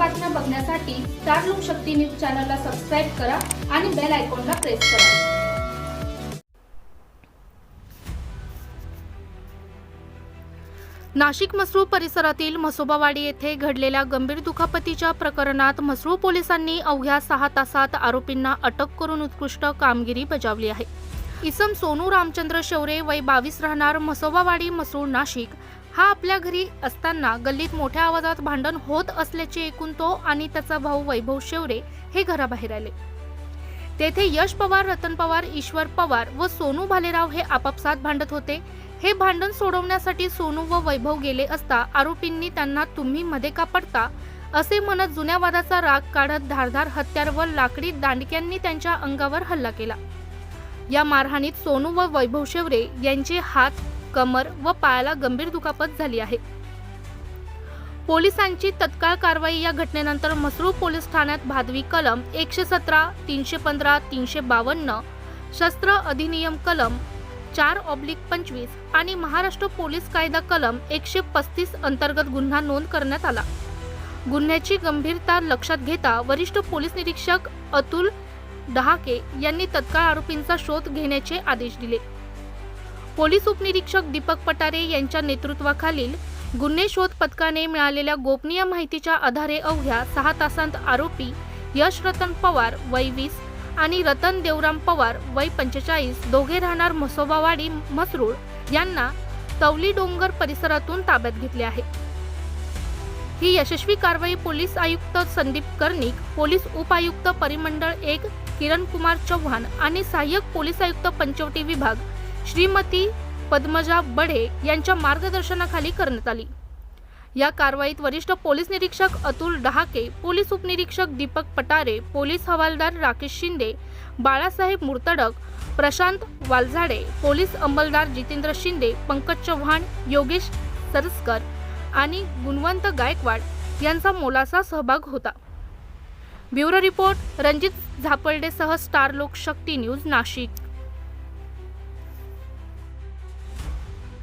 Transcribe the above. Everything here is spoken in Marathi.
बातम्या बघण्यासाठी स्टार लोक शक्ती न्यूज चॅनलला सबस्क्राईब करा आणि बेल आयकॉनला प्रेस करा. नाशिक मसरूळ परिसरातील म्हसोबावाडी येथे घडलेल्या गंभीर दुखापतीच्या प्रकरणात मसरूळ पोलिसांनी अवघ्या सहा तासात आरोपींना अटक करून उत्कृष्ट कामगिरी बजावली आहे. इसम सोनू रामचंद्र शौरे वय बावीस राहणार म्हसोबावाडी मसरूळ नाशिक. हा आपल्या घरी असताना गल्लीत मोठ्या आवाजात भांडण होत असल्याचे ऐकून तो आणि त्याचा भाऊ वैभव शेवरे हे घराबाहेर आले. तेथे यश पवार रतन पवार ईश्वर पवार व सोनू भालेराव हे आपापसात भांडत होते. हे भांडण सोडवण्यासाठी सोनू व वैभव गेले असता आरोपींनी त्यांना तुम्ही मध्ये का पडता? असे म्हणत जुन्या वादाचा राग काढत धारधार हत्यार व लाकडी दांडक्यांनी त्यांच्या अंगावर हल्ला केला. या मारहाणीत सोनू व वैभव शेवरे यांचे हात कमर व पायाला गंभीर दुखापत झाली आहे. पोलिसांची तत्काळ कारवाई या घटनेनंतर मसरूळ पोलीस ठाण्यात भादवी कलम एकशे सतरा तीनशे पंधरा तीनशे बावन्न शस्त्र अधिनियम कलम चार ऑब्लिक पंचवीस आणि महाराष्ट्र पोलीस कायदा कलम एकशे पस्तीस अंतर्गत गुन्हा नोंद करण्यात आला. गुन्ह्याची गंभीरता लक्षात घेता वरिष्ठ पोलीस निरीक्षक अतुल डहाके यांनी तत्काळ आरोपींचा शोध घेण्याचे आदेश दिले. पोलीस उपनिरीक्षक दीपक पटारे यांच्या नेतृत्वाखालील गुन्हे शोध पथकाने मिळालेल्या गोपनीय माहितीच्या आधारे अवघ्या सहा तासांत आरोपी यश रतन पवार वय वीस आणि रतन देवराम पवार वय पंचेचाळीस दोघे राहणार म्हसोबावाडी मसरूळ यांना तवली डोंगर परिसरातून ताब्यात घेतले आहे. ही यशस्वी कारवाई पोलीस आयुक्त संदीप कर्णिक पोलीस उपायुक्त परिमंडळ एक किरण कुमार चव्हाण आणि सहाय्यक पोलीस आयुक्त पंचवटी विभाग श्रीमती पद्मजा बडे यांच्या मार्गदर्शनाखाली करण्यात आली. या कारवाईत वरिष्ठ पोलीस निरीक्षक अतुल डहाके पोलीस उपनिरीक्षक दीपक पटारे पोलीस हवालदार राकेश शिंदे बाळासाहेब मुर्तडक प्रशांत वालझाडे पोलीस अंमलदार जितेंद्र शिंदे पंकज चव्हाण योगेश सरस्कर आणि गुणवंत गायकवाड यांचा मोलाचा सहभाग होता. ब्युरो रिपोर्ट रणजित झापर्डेसह स्टार लोकशक्ती न्यूज नाशिक.